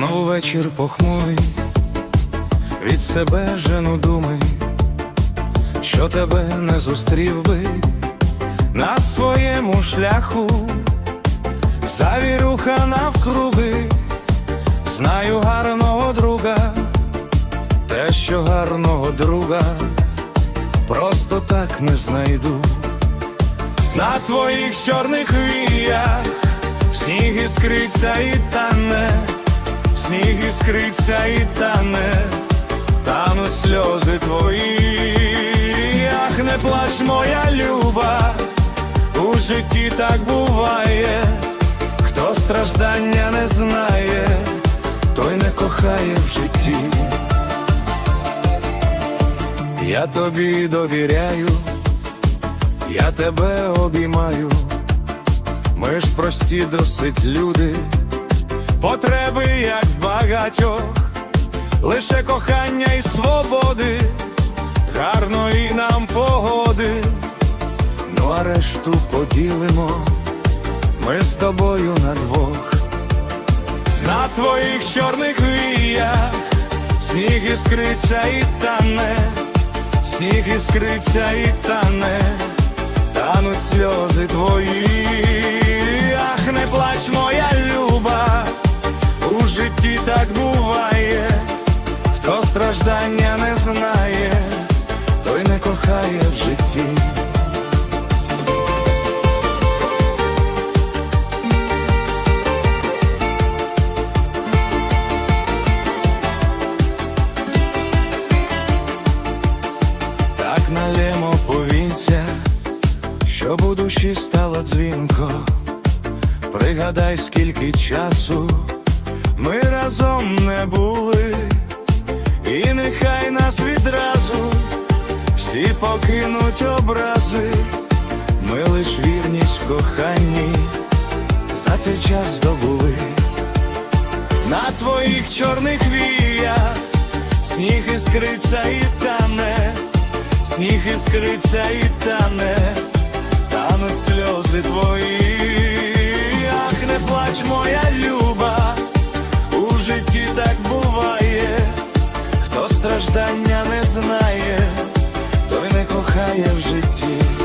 вечір похмурий, від себе жену думи, що тебе не зустрів би. На своєму шляху, завірюха навкруги, знаю гарного друга, те, що гарного друга. Просто так не знайду. На твоїх чорних віях сніг іскриться і тане, сніг іскриться і тане, тануть сльози твої, ах, не плач, моя люба, у житті так буває, хто страждання не знає, той не кохає в житті. Я тобі довіряю, я тебе обіймаю. Ми ж прості досить люди, потреби, як багатьох, лише кохання і свободи, гарної нам погоди, ну а решту поділимо ми з тобою на двох. На твоїх чорних віях сніг іскриться і тане, сніг іскриться і тане тануть сльози твої, житті так буває, хто страждання не знає, той не кохає в житті. Так налємо повінця, щоб у душі стало дзвінко, пригадай, скільки часу і покинуть образи, ми лиш вірність в коханні за цей час здобули. На твоїх чорних віях, сніг іскриться і тане, сніг іскриться і тане, тануть сльози твої, ах, не плач, моя люба, у житті так буває, хто страждання буває в житті.